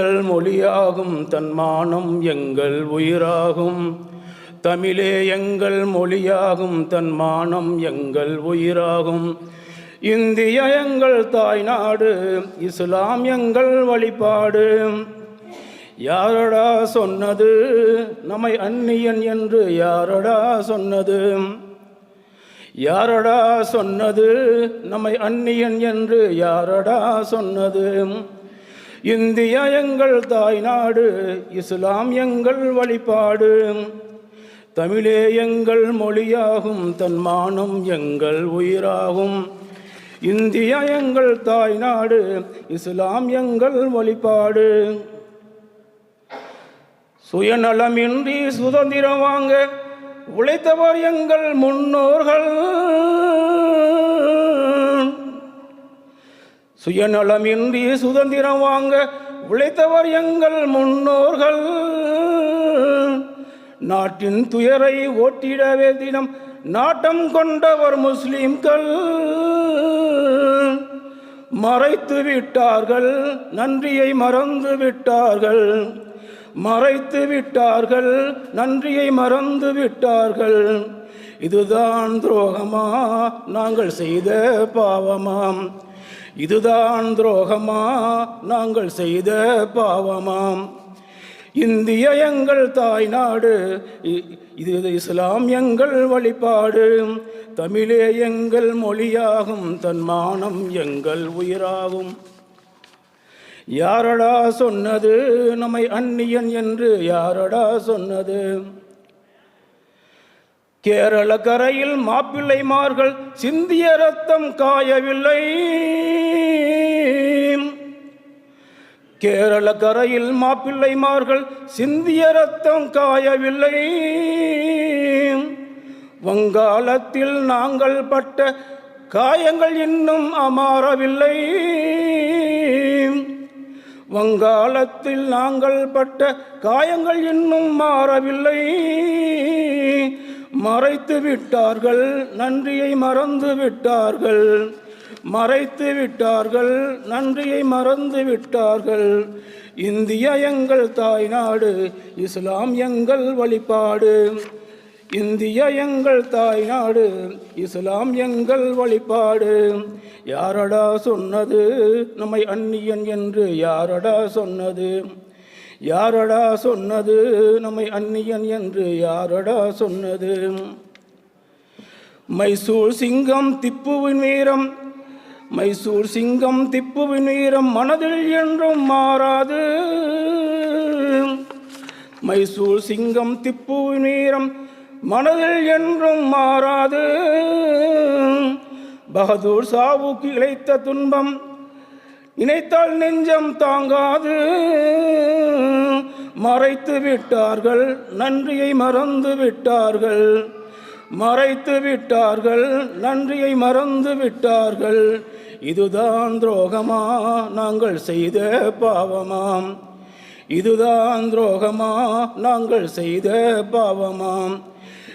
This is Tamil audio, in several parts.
எங்கள் மொழியாகும் தன்மானம் எங்கள் உயிராகும். தமிழே எங்கள் மொழியாகும் தன்மானம் எங்கள் உயிராகும். இந்திய எங்கள் தாய்நாடு இஸ்லாம் எங்கள் வழிபாடு. யாரடா சொன்னது? நம்மை அந்நியன் என்று யாரடா சொன்னது? யாரடா சொன்னது? நம்மை அந்நியன் என்று யாரடா சொன்னது? இந்தியா எங்கள் தாய்நாடு இஸ்லாம் எங்கள் வழிபாடு. தமிழே எங்கள் மொழியாகும் தன்மானம் எங்கள் உயிராகும். இந்தியா எங்கள் தாய்நாடு இஸ்லாம் எங்கள் வழிபாடு. சுயநலமின்றி சுதந்திரம் வாங்க உழைத்தவர் எங்கள் முன்னோர்கள். சுயநலமின்றி சுதந்திரம் வாங்க உழைத்தவர் எங்கள் முன்னோர்கள். நாட்டின் துயரை ஓட்டிடவே தினம் நாட்டம் கொண்டவர் முஸ்லிம்கள். மறைத்து விட்டார்கள் நன்றியை மறந்து விட்டார்கள். மறைத்து விட்டார்கள் நன்றியை மறந்து விட்டார்கள். இதுதான் துரோகமா? நாங்கள் செய்த பாவமாம். இதுதான் துரோகமா? நாங்கள் செய்த பாவமாம் இந்திய எங்கள் தாய்நாடு இ- இது இஸ்லாம் எங்கள் வழிபாடு. தமிழே எங்கள் மொழியாகும் தன் மானம் எங்கள் உயிராகும். யாரடா சொன்னது? நம்மை அந்நியன் என்று யாரடா சொன்னது? கேரள கரையில் மாப்பிள்ளைமார்கள் சிந்திய ரத்தம் காயவில்லை. கேரள கரையில் மாப்பிள்ளைமார்கள் சிந்திய ரத்தம் காயவில்லை. வங்காளத்தில் நாங்கள் பட்ட காயங்கள் இன்னும் அமாறவில்லை. வங்காளத்தில் நாங்கள் பட்ட காயங்கள் இன்னும் மாறவில்லை. மறைத்து விட்டார்கள் நன்றியை மறந்து விட்டார்கள். மறைத்து விட்டார்கள் நன்றியை மறந்து விட்டார்கள். இந்தியா எங்கள் தாய்நாடு இஸ்லாம் எங்கள் வழிபாடு. இந்தியா எங்கள் தாய்நாடு இஸ்லாம் எங்கள் வழிபாடு. யாரடா சொன்னது? நம்மை அந்நியன் என்று யாரடா சொன்னது? யாரடா சொன்னது? நம்மை அந்நியன் என்று யாரடா சொன்னது? மைசூர் சிங்கம் திப்புவின் வீரம் மைசூர் சிங்கம் திப்புவின் வீரம் மனதில் என்றும் மாறாது. மைசூர் சிங்கம் திப்புவின் வீரம் மனதில் என்றும் மாறாது. பகதூர் சாவுக்கு இழைத்த துன்பம் நினைத்தால் நெஞ்சம் தாங்காது. மறைத்து விட்டார்கள் நன்றியை மறந்து விட்டார்கள். மறைத்து விட்டார்கள் நன்றியை மறந்து விட்டார்கள். இதுதான் துரோகமா? நாங்கள் செய்த பாவமாம் இதுதான் துரோகமா? நாங்கள் செய்த பாவமாம்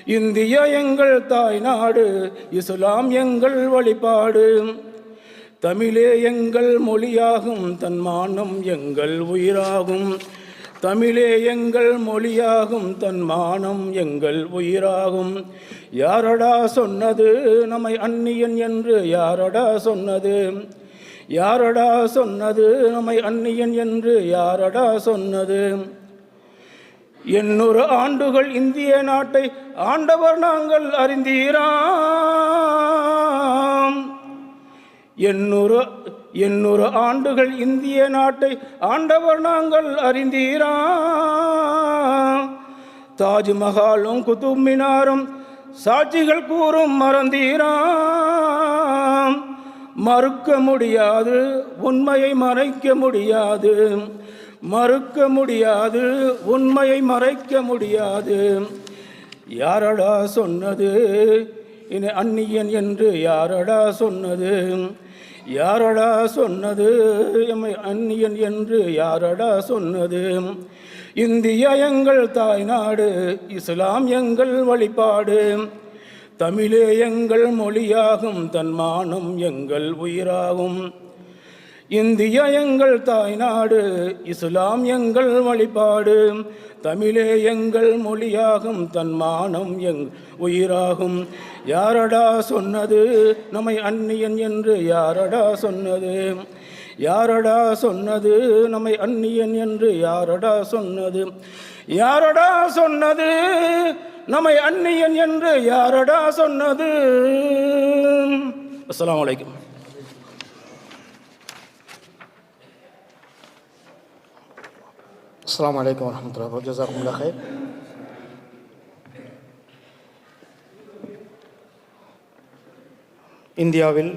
இந்தியா எங்கள் தாய்நாடு இஸ்லாம் எங்கள் வழிபாடு. தமிழே எங்கள் மொழியாகும் தன்மானம் எங்கள் உயிராகும். தமிழே எங்கள் மொழியாகும் தன் மானம் எங்கள் உயிராகும். யாரடா சொன்னது நம்மை அந்நியன் என்று? யாரடா சொன்னது? யாரடா சொன்னது நம்மை அந்நியன் என்று? யாரடா சொன்னது? எண்ணூறு ஆண்டுகள் இந்திய நாட்டை ஆண்டவர் நாங்கள் அறிந்தீராம். எண்ணூறு எண்ணூறு ஆண்டுகள் இந்திய நாட்டை ஆண்டவர் நாங்கள் அறிந்தீரான் தாஜ்மஹாலும் குதுப் மினாரும் சாட்சிகள் கூறும் மறந்தீராம் மறுக்க முடியாது உண்மையை மறைக்க முடியாது. மறுக்க முடியாது உண்மையை மறைக்க முடியாது. யாரடா சொன்னது? இனி அந்நியன் என்று யாரடா சொன்னது? யாரடா சொன்னது? எம்மை அந்நியன் என்று யாரடா சொன்னது? இந்தியா எங்கள் தாய்நாடு இஸ்லாம் எங்கள் வழிபாடு. தமிழே எங்கள் மொழியாகும் தன்மானம் எங்கள் உயிராகும். இந்தியா எங்கள் தாய்நாடு இஸ்லாம் எங்கள் வழிபாடு. தமிழே எங்கள் மொழியாகும் தன்மானம் எங் உயிராகும். யாரடா சொன்னது? நம்மை அந்நியன் என்று யாரடா சொன்னது? யாரடா சொன்னது? நம்மை அந்நியன் என்று யாரடா சொன்னது? யாரடா சொன்னது? நம்மை அந்நியன் என்று யாரடா சொன்னது? அஸ்லாம் வலைக்கம் அஸ்லாம் வலைக்கம் வரமத்துல ஜசாக்குமுல்லா இந்தியாவில்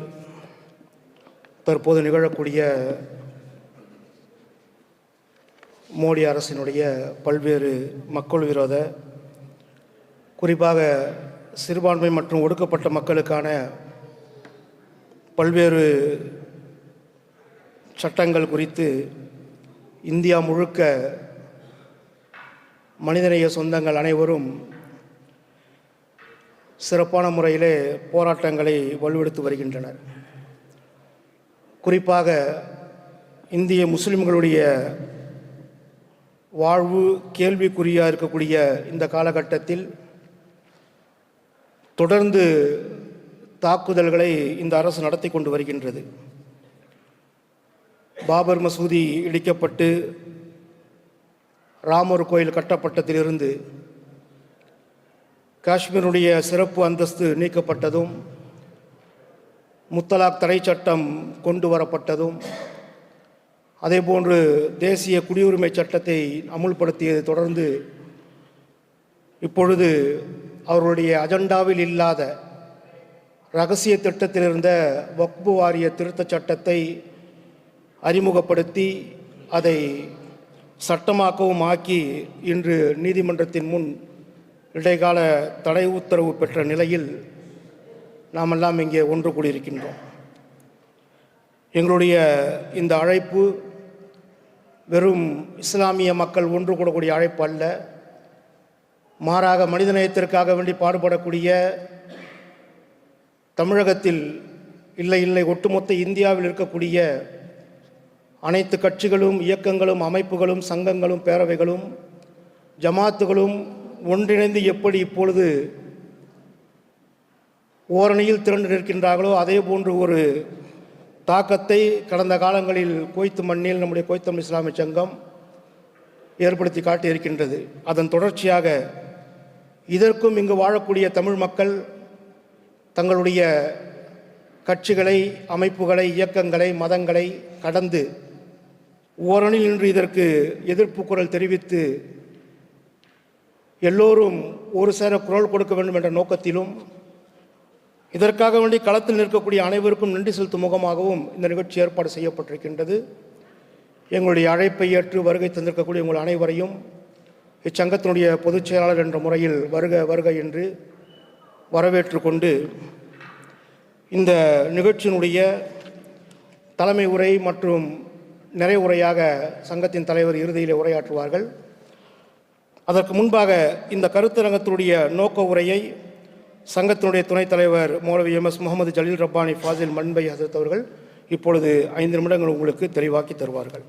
தற்போது நிகழக்கூடிய மோடி அரசினுடைய பல்வேறு மக்கள் விரோத குறிப்பாக சிறுபான்மை மற்றும் ஒடுக்கப்பட்ட மக்களுக்கான பல்வேறு சட்டங்கள் குறித்து இந்தியா முழுக்க மனிதநேய சொந்தங்கள் அனைவரும் சிறப்பான முறையிலே போராட்டங்களை வலுவெடுத்து வருகின்றனர். குறிப்பாக இந்திய முஸ்லிம்களுடைய வாழ்வு கேள்விக்குறியாக இருக்கக்கூடிய இந்த காலகட்டத்தில் தொடர்ந்து தாக்குதல்களை இந்த அரசு நடத்தி கொண்டு வருகின்றது. பாபர் மசூதி இடிக்கப்பட்டு ராமர் கோயில் கட்டப்பட்டதிலிருந்து காஷ்மீருடைய சிறப்பு அந்தஸ்து நீக்கப்பட்டதும் முத்தலாக் தடை சட்டம் கொண்டு வரப்பட்டதும் அதேபோன்று தேசிய குடியுரிமை சட்டத்தை அமுல்படுத்தியது தொடர்ந்து இப்பொழுது அவருடைய அஜெண்டாவில் இல்லாத ரகசிய திட்டத்தில் இருந்த வக்பு வாரிய திருத்தச் சட்டத்தை அறிமுகப்படுத்தி அதை சட்டமாக்கவும் ஆக்கி இன்று நீதிமன்றத்தின் முன் இடைக்கால தடை உத்தரவு பெற்ற நிலையில் நாமெல்லாம் இங்கே ஒன்று கூடியிருக்கின்றோம். எங்களுடைய இந்த அழைப்பு வெறும் இஸ்லாமிய மக்கள் ஒன்று கூடக்கூடிய அழைப்பு அல்ல. மாறாக மனிதநேயத்திற்காக வேண்டி பாடுபடக்கூடிய தமிழகத்தில் இல்லை இல்லை ஒட்டுமொத்த இந்தியாவில் இருக்கக்கூடிய அனைத்து கட்சிகளும் இயக்கங்களும் அமைப்புகளும் சங்கங்களும் பேரவைகளும் ஜமாத்துகளும் ஒன்றிணைந்து எப்படி இப்பொழுது ஓரணியில் திரண்டு நிற்கின்றார்களோ அதே போன்று ஒரு தாக்கத்தை கடந்த காலங்களில் கோய்த்து மண்ணில் நம்முடைய கோய்த்தம் இஸ்லாமிய சங்கம் ஏற்படுத்தி காட்டியிருக்கின்றது. அதன் தொடர்ச்சியாக இதற்கும் இங்கு வாழக்கூடிய தமிழ் மக்கள் தங்களுடைய கட்சிகளை அமைப்புகளை இயக்கங்களை மதங்களை கடந்து ஓரணில் நின்று இதற்கு எதிர்ப்பு குரல் தெரிவித்து எல்லோரும் ஒரு சேர குரல் கொடுக்க வேண்டும் என்ற நோக்கத்திலும் இதற்காக வேண்டி களத்தில் நிற்கக்கூடிய அனைவருக்கும் நன்றி செலுத்தும் முகமாகவும் இந்த நிகழ்ச்சி ஏற்பாடு செய்யப்பட்டிருக்கின்றது. எங்களுடைய அழைப்பை ஏற்று வருகை தந்திருக்கக்கூடிய உங்கள் அனைவரையும் இச்சங்கத்தினுடைய பொதுச் செயலாளர் என்ற முறையில் வருக வருக என்று வரவேற்று கொண்டு இந்த நிகழ்ச்சியினுடைய தலைமை உரை மற்றும் நிறைய உரையாக சங்கத்தின் தலைவர் இறுதியிலே உரையாற்றுவார்கள். அதற்கு முன்பாக இந்த கருத்தரங்கத்தினுடைய நோக்க உரையை சங்கத்தினுடைய துணைத் தலைவர் மௌலவி எம் எஸ் முகமது ஜலீல் ரப்பானி ஃபாசில் மண்பை ஹசரத் அவர்கள் இப்பொழுது ஐந்து நிமிடங்கள் உங்களுக்கு தெளிவாக்கி தருவார்கள்.